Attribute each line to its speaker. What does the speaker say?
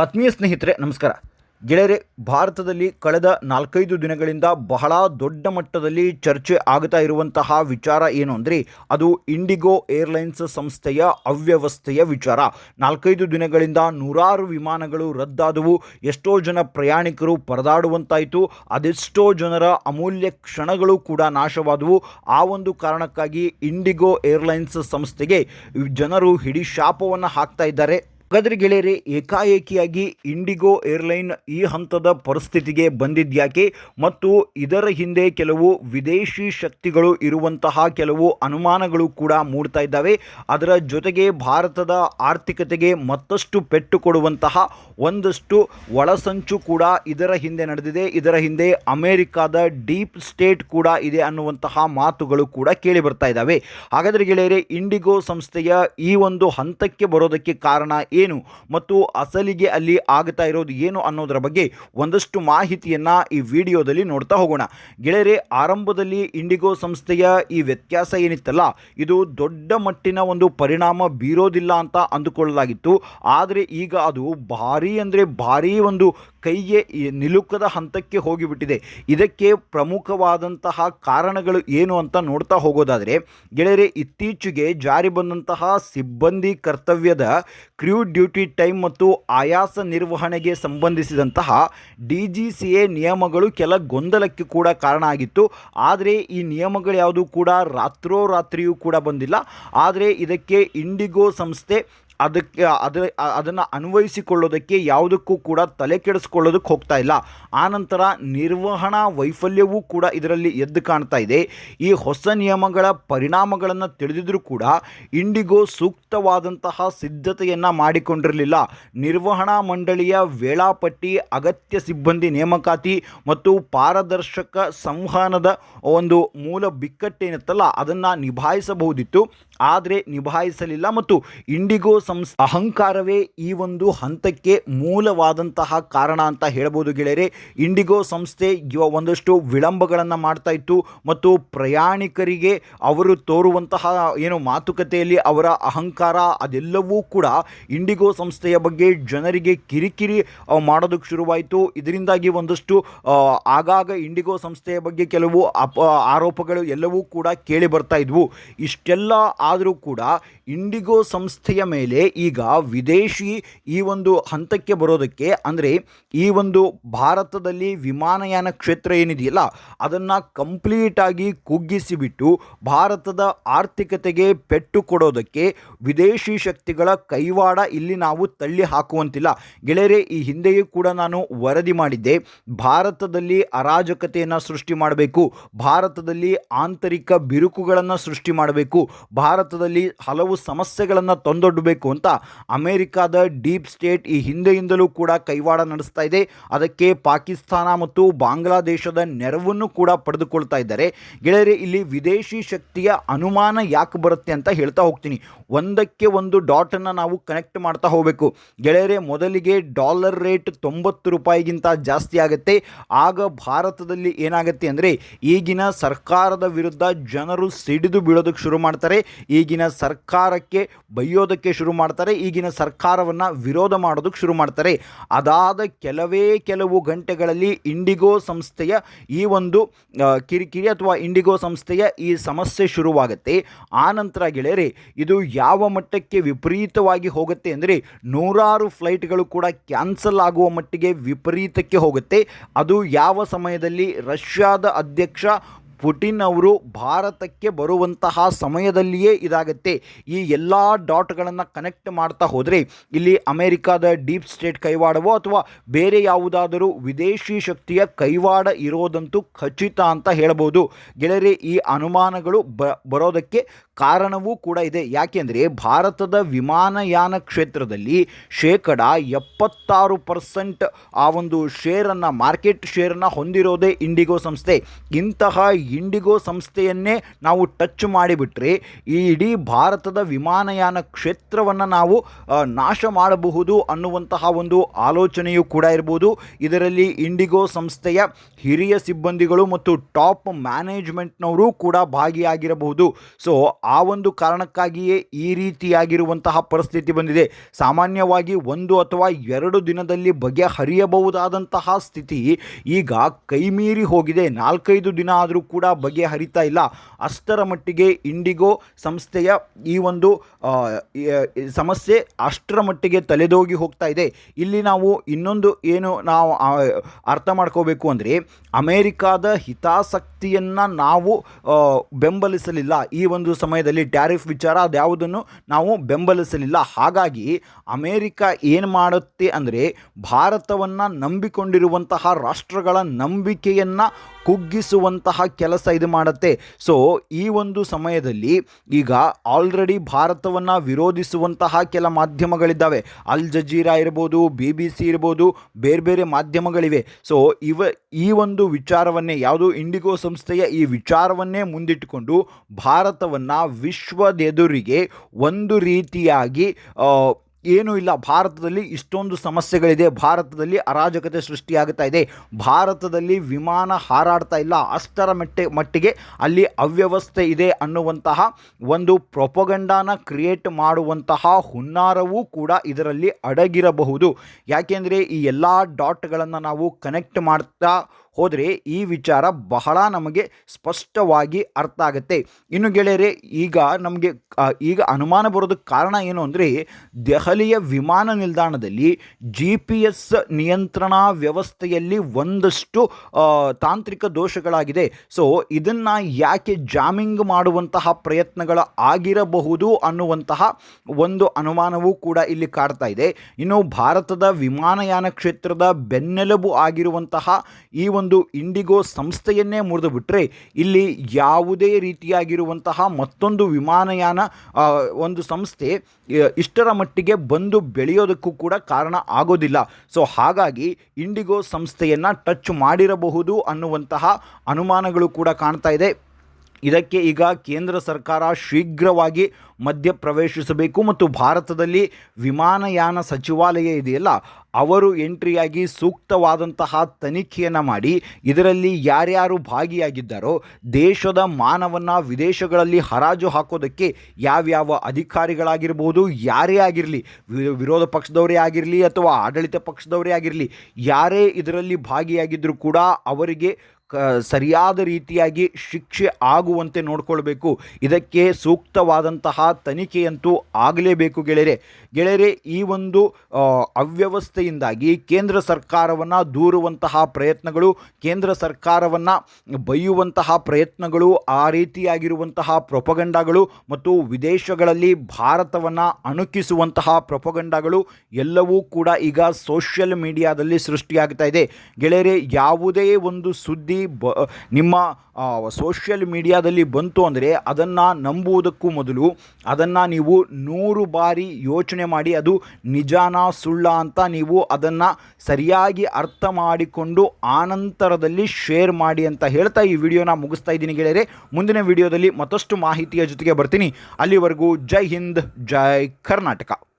Speaker 1: ಆತ್ಮೀಯ ಸ್ನೇಹಿತರೆ, ನಮಸ್ಕಾರ. ಗೆಳೆಯರೆ, ಭಾರತದಲ್ಲಿ ಕಳೆದ ನಾಲ್ಕೈದು ದಿನಗಳಿಂದ ಬಹಳ ದೊಡ್ಡ ಮಟ್ಟದಲ್ಲಿ ಚರ್ಚೆ ಆಗ್ತಾ ಇರುವಂತಹ ವಿಚಾರ ಏನು ಅಂದರೆ, ಅದು ಇಂಡಿಗೋ ಏರ್ಲೈನ್ಸ್ ಸಂಸ್ಥೆಯ ಅವ್ಯವಸ್ಥೆಯ ವಿಚಾರ. ನಾಲ್ಕೈದು ದಿನಗಳಿಂದ ನೂರಾರು ವಿಮಾನಗಳು ರದ್ದಾದವು, ಎಷ್ಟೋ ಜನ ಪ್ರಯಾಣಿಕರು ಪರದಾಡುವಂತಾಯಿತು, ಅದೆಷ್ಟೋ ಜನರ ಅಮೂಲ್ಯ ಕ್ಷಣಗಳು ಕೂಡ ನಾಶವಾದವು. ಆ ಒಂದು ಕಾರಣಕ್ಕಾಗಿ ಇಂಡಿಗೋ ಏರ್ಲೈನ್ಸ್ ಸಂಸ್ಥೆಗೆ ಜನರು ಹಿಡಿ ಶಾಪವನ್ನು ಹಾಕ್ತಾ ಇದ್ದಾರೆ. ಹಾಗಾದ್ರೆ ಗೆಳೆಯರೆ, ಏಕಾಏಕಿಯಾಗಿ ಇಂಡಿಗೋ ಏರ್ಲೈನ್ ಈ ಹಂತದ ಪರಿಸ್ಥಿತಿಗೆ ಬಂದಿದ್ಯಾಕೆ ಮತ್ತು ಇದರ ಹಿಂದೆ ಕೆಲವು ವಿದೇಶಿ ಶಕ್ತಿಗಳು ಇರುವಂತಹ ಕೆಲವು ಅನುಮಾನಗಳು ಕೂಡ ಮೂಡ್ತಾ ಇದ್ದಾವೆ. ಅದರ ಜೊತೆಗೆ ಭಾರತದ ಆರ್ಥಿಕತೆಗೆ ಮತ್ತಷ್ಟು ಪೆಟ್ಟು ಕೊಡುವಂತಹ ಒಂದಷ್ಟು ಒಳಸಂಚು ಕೂಡ ಇದರ ಹಿಂದೆ ನಡೆದಿದೆ. ಇದರ ಹಿಂದೆ ಅಮೆರಿಕಾದ ಡೀಪ್ ಸ್ಟೇಟ್ ಕೂಡ ಇದೆ ಅನ್ನುವಂತಹ ಮಾತುಗಳು ಕೂಡ ಕೇಳಿ ಬರ್ತಾ ಇದ್ದಾವೆ. ಹಾಗಾದರೆ ಗೆಳೆಯರೆ, ಇಂಡಿಗೋ ಸಂಸ್ಥೆಯ ಈ ಒಂದು ಹಂತಕ್ಕೆ ಬರೋದಕ್ಕೆ ಕಾರಣ ಏನು ಮತ್ತು ಅಸಲಿಗೆ ಅಲ್ಲಿ ಆಗ್ತಾ ಇರೋದು ಏನು ಅನ್ನೋದರ ಬಗ್ಗೆ ಒಂದಷ್ಟು ಮಾಹಿತಿಯನ್ನು ಈ ವಿಡಿಯೋದಲ್ಲಿ ನೋಡ್ತಾ ಹೋಗೋಣ. ಗೆಳೆಯರೆ, ಆರಂಭದಲ್ಲಿ ಇಂಡಿಗೋ ಸಂಸ್ಥೆಯ ಈ ವ್ಯತ್ಯಾಸ ಏನಿತ್ತಲ್ಲ, ಇದು ದೊಡ್ಡ ಮಟ್ಟಿನ ಒಂದು ಪರಿಣಾಮ ಬೀರೋದಿಲ್ಲ ಅಂತ ಅಂದುಕೊಳ್ಳಲಾಗಿತ್ತು. ಆದರೆ ಈಗ ಅದು ಭಾರಿ ಅಂದರೆ ಭಾರೀ ಒಂದು ಕೈಗೆ ನಿಲುಕದ ಹಂತಕ್ಕೆ ಹೋಗಿಬಿಟ್ಟಿದೆ. ಇದಕ್ಕೆ ಪ್ರಮುಖವಾದಂತಹ ಕಾರಣಗಳು ಏನು ಅಂತ ನೋಡ್ತಾ ಹೋಗೋದಾದರೆ, ಗೆಳೆಯರೆ, ಇತ್ತೀಚೆಗೆ ಜಾರಿ ಬಂದಂತಹ ಸಿಬ್ಬಂದಿ ಕರ್ತವ್ಯದ ಕ್ರ್ಯೂ ಡ್ಯೂಟಿ ಟೈಮ್ ಮತ್ತು ಆಯಾಸ ನಿರ್ವಹಣೆಗೆ ಸಂಬಂಧಿಸಿದಂತಹ ಡಿ ಜಿ ಸಿ ಎ ನಿಯಮಗಳು ಕೆಲ ಗೊಂದಲಕ್ಕೆ ಕೂಡ ಕಾರಣ ಆಗಿತ್ತು. ಆದರೆ ಈ ನಿಯಮಗಳು ಯಾವುದು ಕೂಡ ರಾತ್ರೋರಾತ್ರಿಯೂ ಕೂಡ ಬಂದಿಲ್ಲ. ಆದರೆ ಇದಕ್ಕೆ ಇಂಡಿಗೋ ಸಂಸ್ಥೆ ಅದಕ್ಕೆ, ಅದು, ಅದನ್ನು ಅನ್ವಯಿಸಿಕೊಳ್ಳೋದಕ್ಕೆ ಯಾವುದಕ್ಕೂ ಕೂಡ ತಲೆ ಕೆಡಿಸ್ಕೊಳ್ಳೋದಕ್ಕೆ ಹೋಗ್ತಾ ಇಲ್ಲ. ಆನಂತರ ನಿರ್ವಹಣಾ ವೈಫಲ್ಯವೂ ಕೂಡ ಇದರಲ್ಲಿ ಎದ್ದು ಕಾಣ್ತಾ ಇದೆ. ಈ ಹೊಸ ನಿಯಮಗಳ ಪರಿಣಾಮಗಳನ್ನು ತಿಳಿದಿದ್ರೂ ಕೂಡ ಇಂಡಿಗೋ ಸೂಕ್ತವಾದಂತಹ ಸಿದ್ಧತೆಯನ್ನು ಮಾಡಿಕೊಂಡಿರಲಿಲ್ಲ. ನಿರ್ವಹಣಾ ಮಂಡಳಿಯ ವೇಳಾಪಟ್ಟಿ, ಅಗತ್ಯ ಸಿಬ್ಬಂದಿ ನೇಮಕಾತಿ ಮತ್ತು ಪಾರದರ್ಶಕ ಸಂವಹನದ ಒಂದು ಮೂಲ ಬಿಕ್ಕಟ್ಟೇನಿತ್ತಲ್ಲ, ಅದನ್ನು ನಿಭಾಯಿಸಬಹುದಿತ್ತು. ಆದರೆ ನಿಭಾಯಿಸಲಿಲ್ಲ ಮತ್ತು ಇಂಡಿಗೋ ಸಂಸ್ ಅಹಂಕಾರವೇ ಈ ಒಂದು ಹಂತಕ್ಕೆ ಮೂಲವಾದಂತಹ ಕಾರಣ ಅಂತ ಹೇಳ್ಬೋದು ಗೆಳೆಯರೆ. ಇಂಡಿಗೋ ಸಂಸ್ಥೆ ಒಂದಷ್ಟು ವಿಳಂಬಗಳನ್ನು ಮಾಡ್ತಾ ಇತ್ತು ಮತ್ತು ಪ್ರಯಾಣಿಕರಿಗೆ ಅವರು ತೋರುವಂತಹ ಏನು ಮಾತುಕತೆಯಲ್ಲಿ ಅವರ ಅಹಂಕಾರ ಅದೆಲ್ಲವೂ ಕೂಡ ಇಂಡಿಗೋ ಸಂಸ್ಥೆಯ ಬಗ್ಗೆ ಜನರಿಗೆ ಕಿರಿಕಿರಿ ಮಾಡೋದಕ್ಕೆ ಶುರುವಾಯಿತು. ಇದರಿಂದಾಗಿ ಒಂದಷ್ಟು ಆಗಾಗ ಇಂಡಿಗೋ ಸಂಸ್ಥೆಯ ಬಗ್ಗೆ ಕೆಲವು ಅಪ, ಆರೋಪಗಳು ಎಲ್ಲವೂ ಕೂಡ ಕೇಳಿ ಬರ್ತಾ ಇದ್ವು. ಇಷ್ಟೆಲ್ಲ ಆದರೂ ಕೂಡ ಇಂಡಿಗೋ ಸಂಸ್ಥೆಯ ಮೇಲೆ ಈಗ ವಿದೇಶಿ ಈ ಒಂದು ಹಂತಕ್ಕೆ ಬರೋದಕ್ಕೆ ಅಂದರೆ ಈ ಒಂದು ಭಾರತದಲ್ಲಿ ವಿಮಾನಯಾನ ಕ್ಷೇತ್ರ ಏನಿದೆಯಲ್ಲ, ಅದನ್ನು ಕಂಪ್ಲೀಟಾಗಿ ಕುಗ್ಗಿಸಿಬಿಟ್ಟು ಭಾರತದ ಆರ್ಥಿಕತೆಗೆ ಪೆಟ್ಟು ಕೊಡೋದಕ್ಕೆ ವಿದೇಶಿ ಶಕ್ತಿಗಳ ಕೈವಾಡ ಇಲ್ಲಿ ನಾವು ತಳ್ಳಿ ಹಾಕುವಂತಿಲ್ಲ. ಗೆಳೆಯರೆ, ಈ ಹಿಂದೆಯೂ ಕೂಡ ನಾನು ವರದಿ ಮಾಡಿದ್ದೆ. ಭಾರತದಲ್ಲಿ ಅರಾಜಕತೆಯನ್ನು ಸೃಷ್ಟಿ ಮಾಡಬೇಕು. ಭಾರತದಲ್ಲಿ ಆಂತರಿಕ ಬಿರುಕುಗಳನ್ನು ಸೃಷ್ಟಿ ಮಾಡಬೇಕು. ಭಾರತದಲ್ಲಿ ಹಲವು ಸಮಸ್ಯೆಗಳನ್ನು ತಂದೊಡ್ಡಬೇಕು ಅಂತ ಅಮೆರಿಕಾದ ಡೀಪ್ ಸ್ಟೇಟ್ ಈ ಹಿಂದೆಯಿಂದಲೂ ಕೂಡ ಕೈವಾಡ ನಡೆಸ್ತಾ ಇದೆ. ಅದಕ್ಕೆ ಪಾಕಿಸ್ತಾನ ಮತ್ತು ಬಾಂಗ್ಲಾದೇಶದ ನೆರವನ್ನು ಕೂಡ ಪಡೆದುಕೊಳ್ತಾ ಇದ್ದಾರೆ. ಗೆಳೆಯರೆ, ಇಲ್ಲಿ ವಿದೇಶಿ ಶಕ್ತಿಯ ಅನುಮಾನ ಯಾಕೆ ಬರುತ್ತೆ ಅಂತ ಹೇಳ್ತಾ ಹೋಗ್ತೀನಿ. ಒಂದಕ್ಕೆ ಒಂದು ಡಾಟನ್ನು ನಾವು ಕನೆಕ್ಟ್ ಮಾಡ್ತಾ ಹೋಗಬೇಕು. ಗೆಳೆಯರೆ, ಮೊದಲಿಗೆ ಡಾಲರ್ ರೇಟ್ ತೊಂಬತ್ತು ರೂಪಾಯಿಗಿಂತ ಜಾಸ್ತಿ ಆಗುತ್ತೆ. ಆಗ ಭಾರತದಲ್ಲಿ ಏನಾಗುತ್ತೆ ಅಂದರೆ, ಈಗಿನ ಸರ್ಕಾರದ ವಿರುದ್ಧ ಜನರು ಸಿಡಿದು ಬೀಳೋದಕ್ಕೆ ಶುರು ಮಾಡ್ತಾರೆ. ಈಗಿನ ಸರ್ಕಾರಕ್ಕೆ ಬೈಯೋದಕ್ಕೆ ಶುರು ಮಾಡ್ತಾರೆ, ಈಗಿನ ಸರ್ಕಾರವನ್ನು ವಿರೋಧ ಮಾಡೋದಕ್ಕೆ ಶುರು ಮಾಡ್ತಾರೆ. ಅದಾದ ಕೆಲವೇ ಕೆಲವು ಗಂಟೆಗಳಲ್ಲಿ ಇಂಡಿಗೋ ಸಂಸ್ಥೆಯ ಈ ಒಂದು ಕಿರಿಕಿರಿ ಅಥವಾ ಇಂಡಿಗೋ ಸಂಸ್ಥೆಯ ಈ ಸಮಸ್ಯೆ ಶುರುವಾಗುತ್ತೆ. ಆನಂತರ ಗೆಳೆಯರೆ, ಇದು ಯಾವ ಮಟ್ಟಕ್ಕೆ ವಿಪರೀತವಾಗಿ ಹೋಗುತ್ತೆ ಅಂದರೆ, ನೂರಾರು ಫ್ಲೈಟ್ಗಳು ಕೂಡ ಕ್ಯಾನ್ಸಲ್ ಆಗುವ ಮಟ್ಟಿಗೆ ವಿಪರೀತಕ್ಕೆ ಹೋಗುತ್ತೆ. ಅದು ಯಾವ ಸಮಯದಲ್ಲಿ ರಷ್ಯಾದ ಅಧ್ಯಕ್ಷ ಪುಟಿನ್ ಅವರು ಭಾರತಕ್ಕೆ ಬರುವಂತಹ ಸಮಯದಲ್ಲಿಯೇ ಇದಾಗುತ್ತೆ. ಈ ಎಲ್ಲ ಡಾಟ್ಗಳನ್ನು ಕನೆಕ್ಟ್ ಮಾಡ್ತಾ ಹೋದರೆ ಇಲ್ಲಿ ಅಮೆರಿಕಾದ ಡೀಪ್ ಸ್ಟೇಟ್ ಕೈವಾಡವೋ ಅಥವಾ ಬೇರೆ ಯಾವುದಾದರೂ ವಿದೇಶಿ ಶಕ್ತಿಯ ಕೈವಾಡ ಇರೋದಂತೂ ಖಚಿತ ಅಂತ ಹೇಳ್ಬೋದು. ಗೆಳೆಯರೆ, ಈ ಅನುಮಾನಗಳು ಬರೋದಕ್ಕೆ ಕಾರಣವೂ ಕೂಡ ಇದೆ. ಯಾಕೆಂದರೆ ಭಾರತದ ವಿಮಾನಯಾನ ಕ್ಷೇತ್ರದಲ್ಲಿ ಶೇಕಡ ಎಪ್ಪತ್ತಾರು ಪರ್ಸೆಂಟ್ ಆ ಒಂದು ಶೇರನ್ನು ಮಾರ್ಕೆಟ್ ಶೇರನ್ನು ಹೊಂದಿರೋದೇ ಇಂಡಿಗೋ ಸಂಸ್ಥೆ. ಇಂತಹ ಇಂಡಿಗೋ ಸಂಸ್ಥೆಯನ್ನೇ ನಾವು ಟಚ್ ಮಾಡಿಬಿಟ್ರೆ ಈ ಇಡೀ ಭಾರತದ ವಿಮಾನಯಾನ ಕ್ಷೇತ್ರವನ್ನು ನಾವು ನಾಶ ಮಾಡಬಹುದು ಅನ್ನುವಂತಹ ಒಂದು ಆಲೋಚನೆಯೂ ಕೂಡ ಇರ್ಬೋದು. ಇದರಲ್ಲಿ ಇಂಡಿಗೋ ಸಂಸ್ಥೆಯ ಹಿರಿಯ ಸಿಬ್ಬಂದಿಗಳು ಮತ್ತು ಟಾಪ್ ಮ್ಯಾನೇಜ್ಮೆಂಟ್ನವರು ಕೂಡ ಭಾಗಿಯಾಗಿರಬಹುದು. ಸೊ, ಆ ಒಂದು ಕಾರಣಕ್ಕಾಗಿಯೇ ಈ ರೀತಿಯಾಗಿರುವಂತಹ ಪರಿಸ್ಥಿತಿ ಬಂದಿದೆ. ಸಾಮಾನ್ಯವಾಗಿ ಒಂದು ಅಥವಾ ಎರಡು ದಿನದಲ್ಲಿ ಬಗೆಹರಿಯಬಹುದಾದಂತಹ ಸ್ಥಿತಿ ಈಗ ಕೈಮೀರಿ ಹೋಗಿದೆ. ನಾಲ್ಕೈದು ದಿನ ಆದರೂ ಕೂಡ ಬಗೆಹರಿತಾ ಇಲ್ಲ. ಅಷ್ಟರ ಮಟ್ಟಿಗೆ ಇಂಡಿಗೋ ಸಂಸ್ಥೆಯ ಈ ಒಂದು ಸಮಸ್ಯೆ ಅಷ್ಟರ ಮಟ್ಟಿಗೆ ತಲೆದೋಗಿ ಹೋಗ್ತಾ ಇದೆ. ಇಲ್ಲಿ ನಾವು ಇನ್ನೊಂದು ಏನು ನಾವು ಅರ್ಥ ಮಾಡ್ಕೋಬೇಕು ಅಂದರೆ ಅಮೇರಿಕಾದ ಹಿತಾಸಕ್ತಿಯನ್ನು ನಾವು ಬೆಂಬಲಿಸಲಿಲ್ಲ. ಈ ಒಂದು ಸಮಯದಲ್ಲಿ ಟ್ಯಾರಿಫ್ ವಿಚಾರ ಅದ್ಯಾವುದನ್ನು ನಾವು ಬೆಂಬಲಿಸಲಿಲ್ಲ. ಹಾಗಾಗಿ ಅಮೇರಿಕ ಏನು ಮಾಡುತ್ತೆ ಅಂದರೆ ಭಾರತವನ್ನು ನಂಬಿಕೊಂಡಿರುವಂತಹ ರಾಷ್ಟ್ರಗಳ ನಂಬಿಕೆಯನ್ನು ಕುಗ್ಗಿಸುವಂತಹ ಕೆಲಸ ಇದು ಮಾಡುತ್ತೆ. ಸೊ ಈ ಒಂದು ಸಮಯದಲ್ಲಿ ಈಗ ಆಲ್ರೆಡಿ ಭಾರತವನ್ನು ವಿರೋಧಿಸುವಂತಹ ಕೆಲ ಮಾಧ್ಯಮಗಳಿದ್ದಾವೆ. ಅಲ್ ಜಜೀರಾ ಇರ್ಬೋದು ಬಿ ಬಿ ಸಿ ಇರ್ಬೋದು, ಬೇರೆ ಬೇರೆ ಮಾಧ್ಯಮಗಳಿವೆ. ಸೊ ಇವ, ಈ ಒಂದು ವಿಚಾರವನ್ನೇ, ಯಾವುದು ಇಂಡಿಗೋ ಸಂಸ್ಥೆಯ ಈ ವಿಚಾರವನ್ನೇ ಮುಂದಿಟ್ಟುಕೊಂಡು ಭಾರತವನ್ನು ವಿಶ್ವದೆದುರಿಗೆ ಒಂದು ರೀತಿಯಾಗಿ ಏನೂ ಇಲ್ಲ. ಭಾರತದಲ್ಲಿ ಇಷ್ಟೊಂದು ಸಮಸ್ಯೆಗಳಿದೆ. ಭಾರತದಲ್ಲಿ ಅರಾಜಕತೆ ಸೃಷ್ಟಿಯಾಗ್ತಾ ಇದೆ. ಭಾರತದಲ್ಲಿ ವಿಮಾನ ಹಾರಾಡ್ತಾ ಇಲ್ಲ. ಅಷ್ಟರ ಮಟ್ಟೆ, ಮಟ್ಟಿಗೆ ಅಲ್ಲಿ ಅವ್ಯವಸ್ಥೆ ಇದೆ ಅನ್ನುವಂತಹ ಒಂದು ಪ್ರೊಪಗಂಡಾನ ಕ್ರಿಯೇಟ್ ಮಾಡುವಂತಹ ಹುನ್ನಾರವೂ ಕೂಡ ಇದರಲ್ಲಿ ಅಡಗಿರಬಹುದು. ಯಾಕೆಂದರೆ ಈ ಎಲ್ಲ ಡಾಟ್ಗಳನ್ನು ನಾವು ಕನೆಕ್ಟ್ ಮಾಡ್ತಾ ಹೋದರೆ ಈ ವಿಚಾರ ಬಹಳ ನಮಗೆ ಸ್ಪಷ್ಟವಾಗಿ ಅರ್ಥ ಆಗುತ್ತೆ. ಇನ್ನು ಗೆಳೆಯರೆ, ಈಗ ನಮಗೆ ಈಗ ಅನುಮಾನ ಬರೋದಕ್ಕೆ ಕಾರಣ ಏನು ಅಂದರೆ, ದೆಹಲಿಯ ವಿಮಾನ ನಿಲ್ದಾಣದಲ್ಲಿ ಜಿ ಪಿ ಎಸ್ ನಿಯಂತ್ರಣಾ ವ್ಯವಸ್ಥೆಯಲ್ಲಿ ಒಂದಷ್ಟು ತಾಂತ್ರಿಕ ದೋಷಗಳಾಗಿದೆ. ಸೊ ಇದನ್ನು ಯಾಕೆ ಜಾಮಿಂಗ್ ಮಾಡುವಂತಹ ಪ್ರಯತ್ನಗಳ ಆಗಿರಬಹುದು ಅನ್ನುವಂತಹ ಒಂದು ಅನುಮಾನವೂ ಕೂಡ ಇಲ್ಲಿ ಕಾಡ್ತಾ ಇದೆ. ಇನ್ನು ಭಾರತದ ವಿಮಾನಯಾನ ಕ್ಷೇತ್ರದ ಬೆನ್ನೆಲುಬು ಆಗಿರುವಂತಹ ಈ ಒಂದು ಇಂಡಿಗೋ ಸಂಸ್ಥೆಯನ್ನೇ ಮುರಿದು ಬಿಟ್ಟರೆ ಇಲ್ಲಿ ಯಾವುದೇ ರೀತಿಯಾಗಿರುವಂತಹ ಮತ್ತೊಂದು ವಿಮಾನಯಾನ ಒಂದು ಸಂಸ್ಥೆ ಇಷ್ಟರ ಮಟ್ಟಿಗೆ ಬಂದು ಬೆಳೆಯೋದಕ್ಕೂ ಕೂಡ ಕಾರಣ ಆಗೋದಿಲ್ಲ. ಸೊ, ಹಾಗಾಗಿ ಇಂಡಿಗೋ ಸಂಸ್ಥೆಯನ್ನು ಟಚ್ ಮಾಡಿರಬಹುದು ಅನ್ನುವಂತಹ ಅನುಮಾನಗಳು ಕೂಡ ಕಾಣ್ತಾ ಇದೆ. ಇದಕ್ಕೆ ಈಗ ಕೇಂದ್ರ ಸರ್ಕಾರ ಶೀಘ್ರವಾಗಿ ಮಧ್ಯ ಪ್ರವೇಶಿಸಬೇಕು ಮತ್ತು ಭಾರತದಲ್ಲಿ ವಿಮಾನಯಾನ ಸಚಿವಾಲಯ ಇದೆಯಲ್ಲ ಅವರು ಎಂಟ್ರಿಯಾಗಿ ಸೂಕ್ತವಾದಂತಹ ತನಿಖೆಯನ್ನು ಮಾಡಿ ಇದರಲ್ಲಿ ಯಾರ್ಯಾರು ಭಾಗಿಯಾಗಿದ್ದಾರೋ ದೇಶದ ಮಾನವನ್ನು ವಿದೇಶಗಳಲ್ಲಿ ಹರಾಜು ಹಾಕೋದಕ್ಕೆ ಯಾವ್ಯಾವ ಅಧಿಕಾರಿಗಳಾಗಿರ್ಬೋದು, ಯಾರೇ ಆಗಿರಲಿ ವಿರೋಧ ಪಕ್ಷದವರೇ ಆಗಿರಲಿ ಅಥವಾ ಆಡಳಿತ ಪಕ್ಷದವರೇ ಆಗಿರಲಿ, ಯಾರೇ ಇದರಲ್ಲಿ ಭಾಗಿಯಾಗಿದ್ದರೂ ಕೂಡ ಅವರಿಗೆ ಕ, ಸರಿಯಾದ ರೀತಿಯಾಗಿ ಶಿಕ್ಷೆ ಆಗುವಂತೆ ನೋಡಿಕೊಳ್ಬೇಕು. ಇದಕ್ಕೆ ಸೂಕ್ತವಾದಂತಹ ತನಿಖೆಯಂತೂ ಆಗಲೇಬೇಕು ಗೆಳೆಯರೆ. ಗೆಳೆಯರೆ, ಈ ಒಂದು ಅವ್ಯವಸ್ಥೆಯಿಂದಾಗಿ ಕೇಂದ್ರ ಸರ್ಕಾರವನ್ನು ದೂರುವಂತಹ ಪ್ರಯತ್ನಗಳು, ಕೇಂದ್ರ ಸರ್ಕಾರವನ್ನು ಬೈಯುವಂತಹ ಪ್ರಯತ್ನಗಳು, ಆ ರೀತಿಯಾಗಿರುವಂತಹ ಪ್ರೊಪಗಂಡಗಳು ಮತ್ತು ವಿದೇಶಗಳಲ್ಲಿ ಭಾರತವನ್ನು ಅಣುಕಿಸುವಂತಹ ಪ್ರೊಪಗಂಡಗಳು ಎಲ್ಲವೂ ಕೂಡ ಈಗ ಸೋಷಿಯಲ್ ಮೀಡಿಯಾದಲ್ಲಿ ಸೃಷ್ಟಿಯಾಗ್ತಾ ಇದೆ. ಗೆಳೆಯರೆ, ಯಾವುದೇ ಒಂದು ಸುದ್ದಿ ಬ ನಿಮ್ಮ ಸೋಷಿಯಲ್ ಮೀಡಿಯಾದಲ್ಲಿ ಬಂತು ಅಂದರೆ ಅದನ್ನು ನಂಬುವುದಕ್ಕೂ ಮೊದಲು ಅದನ್ನು ನೀವು ನೂರು ಬಾರಿ ಯೋಚನೆ ಮಾಡಿ ಅದು ನಿಜಾನ ಸುಳ್ಳ ಅಂತ ನೀವು ಅದನ್ನು ಸರಿಯಾಗಿ ಅರ್ಥ ಮಾಡಿಕೊಂಡು ಆನಂತರದಲ್ಲಿ ಶೇರ್ ಮಾಡಿ ಅಂತ ಹೇಳ್ತಾ ಈ ವಿಡಿಯೋನ ಮುಗಿಸ್ತಾ ಇದ್ದೀನಿ ಗೆಳೆಯರೆ. ಮುಂದಿನ ವಿಡಿಯೋದಲ್ಲಿ ಮತ್ತಷ್ಟು ಮಾಹಿತಿಯ ಜೊತೆಗೆ ಬರ್ತೀನಿ. ಅಲ್ಲಿವರೆಗೂ ಜೈ ಹಿಂದ್, ಜೈ ಕರ್ನಾಟಕ.